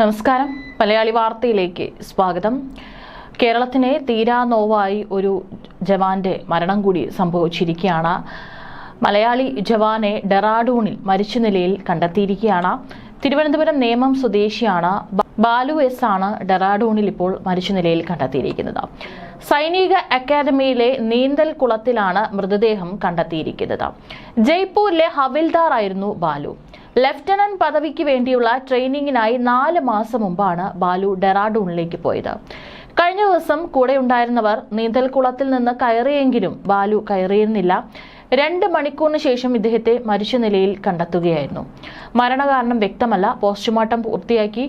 നമസ്കാരം. മലയാളി വാർത്തയിലേക്ക് സ്വാഗതം. കേരളത്തിനെ തീരാ നോവായി ഒരു ജവാന്റെ മരണം കൂടി സംഭവിച്ചിരിക്കുകയാണ്. മലയാളി ജവാനെ ഡെറാഡൂണിൽ മരിച്ച നിലയിൽ കണ്ടെത്തിയിരിക്കുകയാണ്. തിരുവനന്തപുരം നേമം സ്വദേശിയാണ് ബാലു എസ് ആണ് ഡെറാഡൂണിൽ ഇപ്പോൾ മരിച്ച നിലയിൽ കണ്ടെത്തിയിരിക്കുന്നത്. സൈനിക അക്കാദമിയിലെ നീന്തൽ കുളത്തിലാണ് മൃതദേഹം കണ്ടെത്തിയിരിക്കുന്നത്. ജയ്പൂരിലെ ഹവിൽദാർ ആയിരുന്നു ബാലു. ലഫ്റ്റനന്റ് പദവിക്ക് വേണ്ടിയുള്ള ട്രെയിനിങ്ങിനായി നാല് മാസം മുമ്പാണ് ബാലു ഡെറാഡൂണിലേക്ക് പോയത്. കഴിഞ്ഞ ദിവസം കൂടെ ഉണ്ടായിരുന്നവർ നീന്തൽക്കുളത്തിൽ നിന്ന് കയറിയെങ്കിലും ബാലു കയറിയിരുന്നില്ല. രണ്ട് മണിക്കൂറിന് ശേഷം ഇദ്ദേഹത്തെ മരിച്ച നിലയിൽ കണ്ടെത്തുകയായിരുന്നു. മരണകാരണം വ്യക്തമല്ല. പോസ്റ്റ്മോർട്ടം പൂർത്തിയാക്കി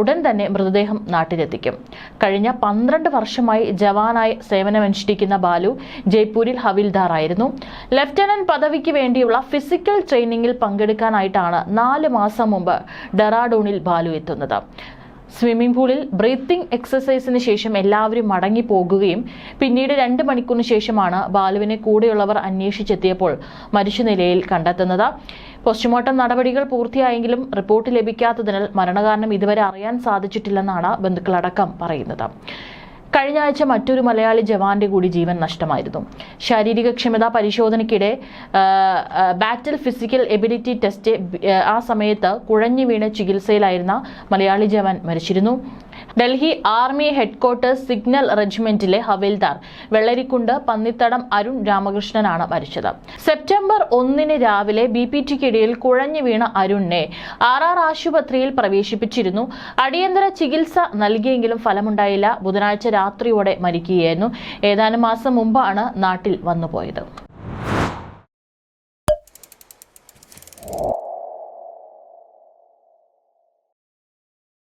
ഉടൻ തന്നെ മൃതദേഹം നാട്ടിലെത്തിക്കും. കഴിഞ്ഞ പന്ത്രണ്ട് വർഷമായി ജവാനായി സേവനമനുഷ്ഠിക്കുന്ന ബാലു ജയ്പൂരിൽ ഹവിൽദാർ ആയിരുന്നു ലഫ്റ്റനന്റ് പദവിക്ക് വേണ്ടിയുള്ള ഫിസിക്കൽ ട്രെയിനിങ്ങിൽ പങ്കെടുക്കാനായിട്ടാണ് നാല് മാസം മുമ്പ് ഡെറാഡൂണിൽ ബാലു എത്തുന്നത്. സ്വിമ്മിംഗ് പൂളിൽ ബ്രീത്തിംഗ് എക്സസൈസിന് ശേഷം എല്ലാവരും മടങ്ങി പോകുകയും പിന്നീട് രണ്ട് മണിക്കൂറിന് ശേഷമാണ് ബാലുവിനെ കൂടെയുള്ളവർ അന്വേഷിച്ചെത്തിയപ്പോൾ മരിച്ച നിലയിൽ കണ്ടെത്തുന്നത്. പോസ്റ്റ്മോർട്ടം നടപടികൾ പൂർത്തിയായെങ്കിലും റിപ്പോർട്ട് ലഭിക്കാത്തതിനാൽ മരണകാരണം ഇതുവരെ അറിയാൻ സാധിച്ചിട്ടില്ലെന്നാണ് ബന്ധുക്കളടക്കം പറയുന്നത്. കഴിഞ്ഞ ആഴ്ച മറ്റൊരു മലയാളി ജവാന്റെ കൂടി ജീവൻ നഷ്ടമായിരുന്നു. ശാരീരിക ക്ഷമതാ പരിശോധനയ്ക്കിടെ ബാറ്റിൽ ഫിസിക്കൽ എബിലിറ്റി ടെസ്റ്റ് ആ സമയത്ത് കുഴഞ്ഞു വീണ് ചികിത്സയിലായിരുന്ന മലയാളി ജവാൻ മരിച്ചിരുന്നു. ഡൽഹി ആർമി ഹെഡ്ക്വാർട്ടേഴ്സ് സിഗ്നൽ റെജിമെന്റിലെ ഹവിൽദാർ വെള്ളരിക്കുണ്ട് പന്നിത്തടം അരുൺ രാമകൃഷ്ണനാണ് മരിച്ചത്. സെപ്റ്റംബർ ഒന്നിന് രാവിലെ ബി പി ടിക്കിടയിൽ കുഴഞ്ഞു വീണ അരുണിനെ ആർ ആശുപത്രിയിൽ പ്രവേശിപ്പിച്ചിരുന്നു. അടിയന്തര ചികിത്സ നൽകിയെങ്കിലും ഫലമുണ്ടായില്ല. ബുധനാഴ്ച രാത്രിയോടെ മരിക്കുകയായിരുന്നു. ഏതാനും മാസം മുമ്പാണ് നാട്ടിൽ വന്നുപോയത്.